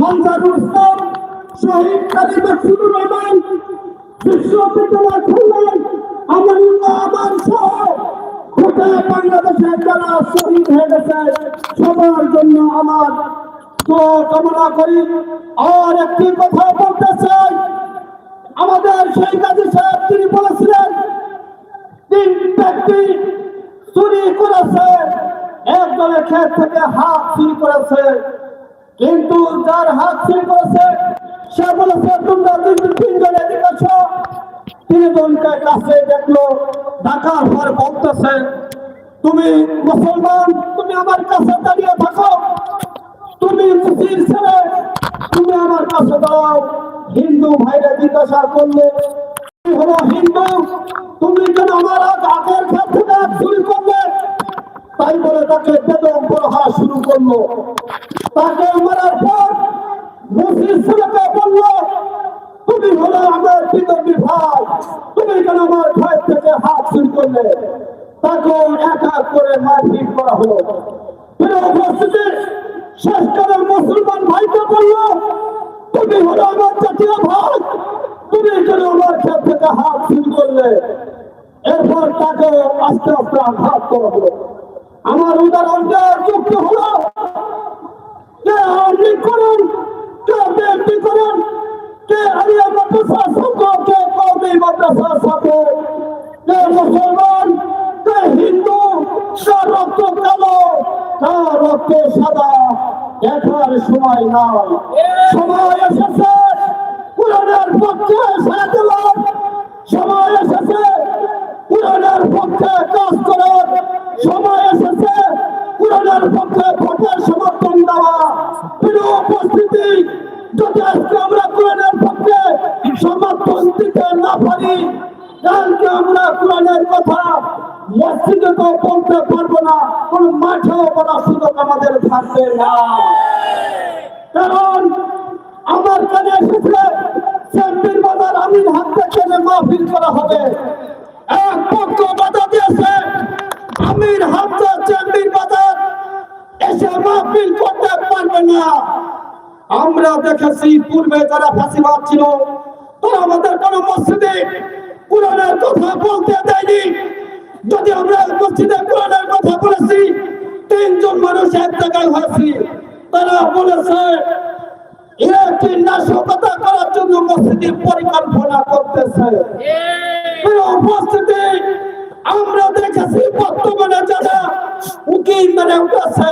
মঞ্জারুল ইসলাম শহীদ কারিমা শুরু রহমান বিশ্ববিদ্যালয় খুললেন আমার আমার সহ গোটা বাংলাদেশের যারা শহীদ হয়ে গেছে সবার জন্য আমার তো কামনা করি আর একটি কথা বলতে চাই আমাদের সেই কাজী সাহেব, তিনি বলেছিলেন, তিন ব্যক্তি চুরি করেছে একজনের ক্ষেত থেকে হাত চুরি করেছে। কিন্তু যার হাত চুরি করেছে, সে বলেছে, তোমরা তিন তিনজন এদিকে আসো তিনজনকে কাছে দেখল, ঢাকার পর বলতেছে, তুমি মুসলমান, তুমি আমার কাছে দাঁড়িয়ে থাকো। তুমি মুসলিম ছেলে, তুমি আমার কাছে দাও হিন্দু ভাইরা জিজ্ঞাসা করলে হলো হিন্দু, তুমি কেন আমার আগ- আগের ক্ষেত থেকে হাত চুরি করলে তাই বলে তাকে বেদম প্রহার শুরু করল। তাকে মারার পর মুসলিম ছেলেকে বলল, তুমি হলো আমার বিতর্কী ভাই তুমি কেন আমার ভাই থেকে হাত চুরি করলে? তাকে এক এক করে মারপিট করা হলো। উপস্থিতি শেষকালের মুসলমান ভাইকে বলল, তুমি হলো আমার জাতীয় ভাই তুমি কেন আমার ক্ষেত থেকে হাত চুরি করলে? এরপর তাকে আস্তে আস্তে আঘাত করা হলো। আমার উদাহরণটা যুক্ত হলো। কে আর্মি করুন কে বিএনপি করুন কে আলিয়া মাদ্রাসা ছাত্র কে কৌমি মাদ্রাসা ছাত্র কে মুসলমান কে হিন্দু কার রক্ত কালো কার রক্ত সাদা দেখার সময় নাই। সময় এসেছে পুরানের পক্ষে সাথে কালকে আমরা কোরআনের কথা মসজিদে তো বলতে পারব না, কোন মাঠেও বলার সুযোগ আমাদের থাকবে না। কারণ আমার কানে এসেছে চেম্বির বাজার আমির হাত থেকে মাহফিল করা হবে। এক পক্ষ বাধা দিয়েছে, আমির হামজা চেম্বির বাজার এসে মাহফিল করতে পারবে না। আমরা দেখেছি পূর্বে যারা ফাঁসিবাদ ছিল, তারা আমাদের কোন মসজিদে কোরআনের কথা বলতে দেয়নি। যদি আমরা মসজিদে কোরআনের কথা বলেছি, তিনজন মানুষ এক জায়গায় হয়েছি। তারা বলেছে একটি নাশকতা করার জন্য মসজিদে পরিকল্পনা করতেছে। উপস্থিতি, আমরা দেখেছি বর্তমানে যারা উকিল মেনে উঠেছে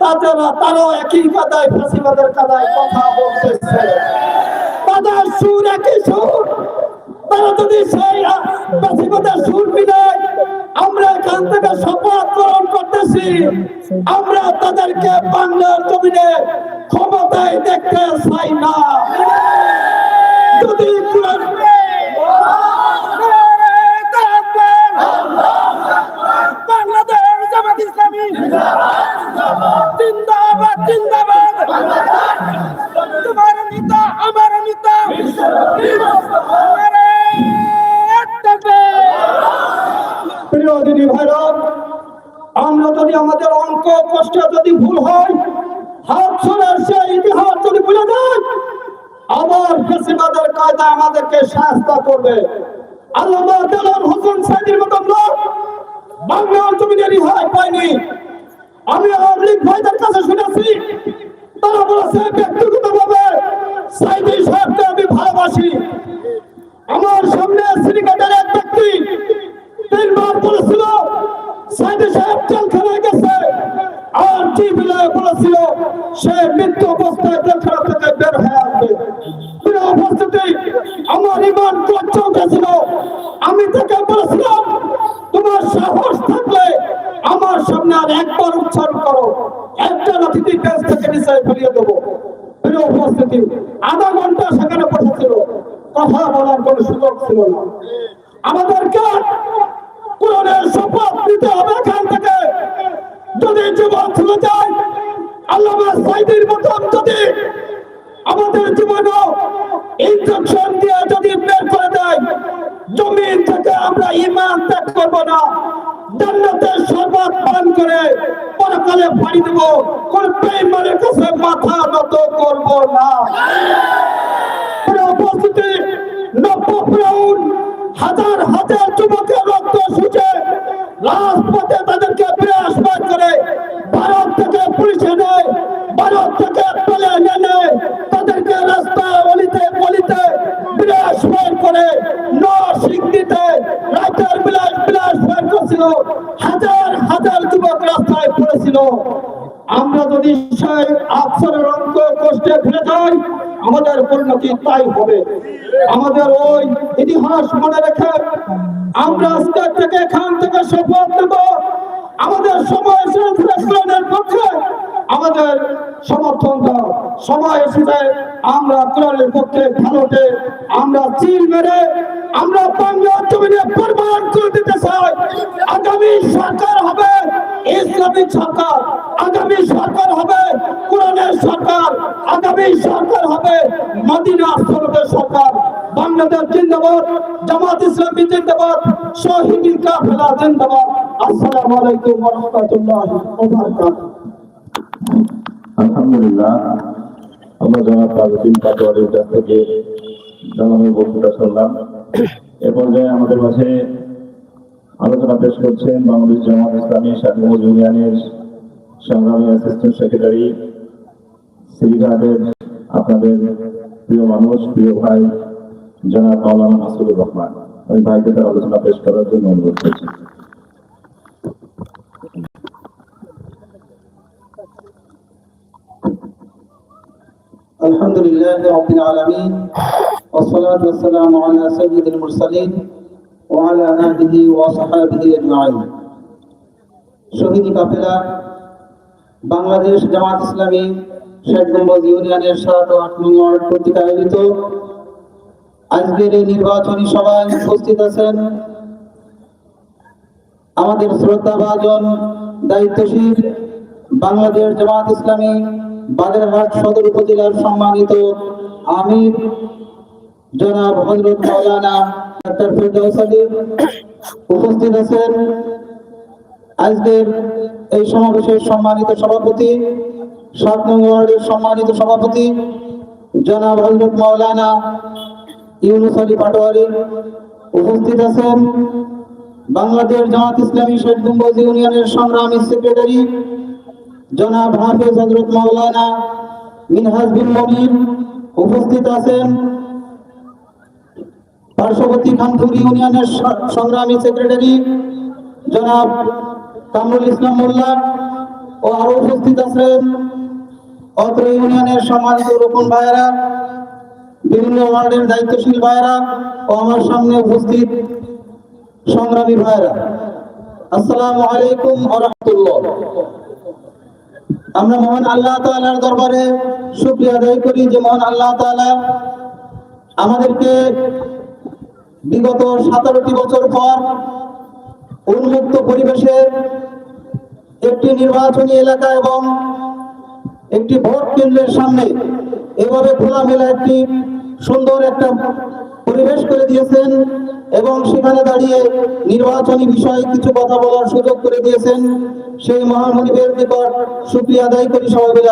তারা তারাও একই কাদায় ফাঁসিবাদের কাদায় কথা বলতেছে। তাদের সুর একই সুর। তারা যদি সেই ফাঁসিবাদের সুর বিদায়, আমরা এখান থেকে শপথ গ্রহণ করতেছি। আমরা তাদেরকে বাংলার জমিনে ক্ষমতায় দেখতে চাই না। কষ্ট যদি ভুল হয়, হাত ছড়ার সে ইতিহাস যদি ভুলে যায়, আবার ফেসিবাদের কায়দা আমাদেরকে শাস্ত করবে। আল্লামা দেলান হোসেন সাইদির মতন লোক বাংলার জমিনে রিহাই পায়নি। আমি আওয়ামী ভাইদের কাছে শুনেছি, তারা বলেছে ব্যক্তিগতভাবে সাইদি সাহেবকে আমি ভালোবাসি আমার সামনে সিন্ডিকেটের এক ব্যক্তি তিনবার বলেছিল সাইদি সাহেব জেলখানায় গেছে আর টিভিতে বলেছিল সে মৃত্যু অবস্থায় জেলখানা থেকে বের হয়ে আসবে প্রিয় উপস্থিতি আমার ইমান কচ্ছ উঠেছিল আমি তাকে বলেছিলাম তোমার সাহস থাকলে আমার সামনে আর একবার উচ্চারণ করো একটা নথিটি পেজ থেকে নিচে ফিরিয়ে দেবো প্রিয় উপস্থিতি আধা ঘণ্টা সেখানে বসেছিল কথা বলার কোনো সুযোগ ছিল না আমাদেরকে কোরআনের শপথ নিতে হবে এখান থেকে। যদি জীবন চলে যায় আল্লাহ সাইদির মতন যদি আমাদের জীবনও ইনজেকশন দিয়ে যদি বের করে দেয়, জমিন থেকে আমরা ইমান ত্যাগ করব না। জান্নাতের প্রমাণ করে পরকালে ফাড়ি দেব। কোন বেইমানের কাছে মাথা নত করব না। উপস্থিতি নব্বপ্রাউন হাজার হাজার যুবকের রক্ত সুচে রাজপথে তাদেরকে বিরাসমান করে ভারত থেকে পুলিশে নেয় ভারত থেকে পেলে এনে নেয় তাদেরকে রাস্তা অলিতে গলিতে বিরাসমান করে নরসিংদীতে রাতের বিলাস বিলাস বের করছিল। হাজার হাজার যুবক রাস্তায় পড়েছিল। আমরা যদি সেই আফসরের অঙ্ক কষ্টে ফিরে যাই আমাদের পরিণতি তাই হবে। আমাদের ওই ইতিহাস মনে রেখে আমরা আজকে থেকে এখান থেকে শপথ নেব। আমাদের সময় ইসলামের পক্ষে আমাদের সমর্থন দাও। সময় এসেছে, আমরা কোরআনের পক্ষে ভালোটে আমরা চিল মেরে আমরা বাংলার জমিনে করে দিতে চাই। আগামী সরকার হবে ইসলামিক সরকার। আগামী সরকার হবে কোরআনের সরকার। আগামী সরকার হবে মদিনা সরকার সরকার। বাংলাদেশ জিন্দাবাদ, জামাত ইসলামী জিন্দাবাদ, শহীদ কাফেলা জিন্দাবাদ। আসসালামু আলাইকুম ওয়া রাহমাতুল্লাহি ওয়া বারাকাতুহু। আলহামদুলিল্লাহ, আমরা জনাব তাজুদ্দিন পাটোয়ারির কাছ থেকে জানানো বক্তৃতা শুনলাম। এ পর্যায়ে আমাদের মাঝে আলোচনা পেশ করছেন বাংলাদেশ জামাত ইসলামী স্বাধীন ইউনিয়নের সংগ্রামী অ্যাসিস্ট্যান্ট সেক্রেটারি সিরিঘাটের আপনাদের প্রিয় মানুষ প্রিয় ভাই জনাব মাওলানা মাসুদুর রহমান আমি ভাইকে তার আলোচনা পেশ করার জন্য অনুরোধ করছি الحمد لله رب العالمين والصلاة والسلام على سيد المرسلين وعلى آله وصحابه أجمعين শহীদ কাফেলা বাংলাদেশ জামাত ইসলামী শেখ গম্বজ ইউনিয়নের সাত ও আট কর্তৃক আয়োজিত আজকের এই নির্বাচনী সভায় উপস্থিত আছেন আমাদের শ্রদ্ধাভাজন দায়িত্বশীল বাংলাদেশ জামাত ইসলামী বাগেরহাট সদর উপজেলার সম্মানিত আমির জনাব হজরত মৌলানা ডাক্তার ফেরদৌস আলী উপস্থিত আছেন। আজকের এই সমাবেশের সম্মানিত সভাপতি সাত নং সম্মানিত সভাপতি জনাব হজরত মৌলানা ইউনুস আলী পাটোয়ারি উপস্থিত আছেন। বাংলাদেশ জামাত ইসলামী শেখ গম্বুজ ইউনিয়নের সংগ্রামী সেক্রেটারি জনাব হাফেজ হজরত মাওলানা মিনহাজ বিন মমিন উপস্থিত আছেন। পার্শ্ববর্তী খানপুর ইউনিয়নের সংগ্রামী সেক্রেটারি জনাব কামরুল ইসলাম মোল্লা ও আরও উপস্থিত আছেন। অত্র ইউনিয়নের সম্মানিত রোপণ ভাইয়েরা, বিভিন্ন ওয়ার্ডের দায়িত্বশীল ভাইয়েরা ও আমার সামনে উপস্থিত সংগ্রামী ভাইয়েরা। আসসালামু আলাইকুম ওয়া আমরা মহান আল্লাহ তাআলার দরবারে শুকরিয়া আদায় করি যে মহান আল্লাহ তাআলা আমাদেরকে বিগত সতেরোটি বছর পর উন্মুক্ত পরিবেশে একটি নির্বাচনী এলাকা এবং একটি ভোট কেন্দ্রের সামনে এভাবে খোলামেলা একটি সুন্দর একটা পরিবেশ করে দিয়েছেন এবং সেখানে দাঁড়িয়ে নির্বাচনী বিষয়ে কিছু কথা বলার সুযোগ করে দিয়েছেন। সেই মহামনিবের নিকট সুক্রিয়া আদায় করি সবাই বলে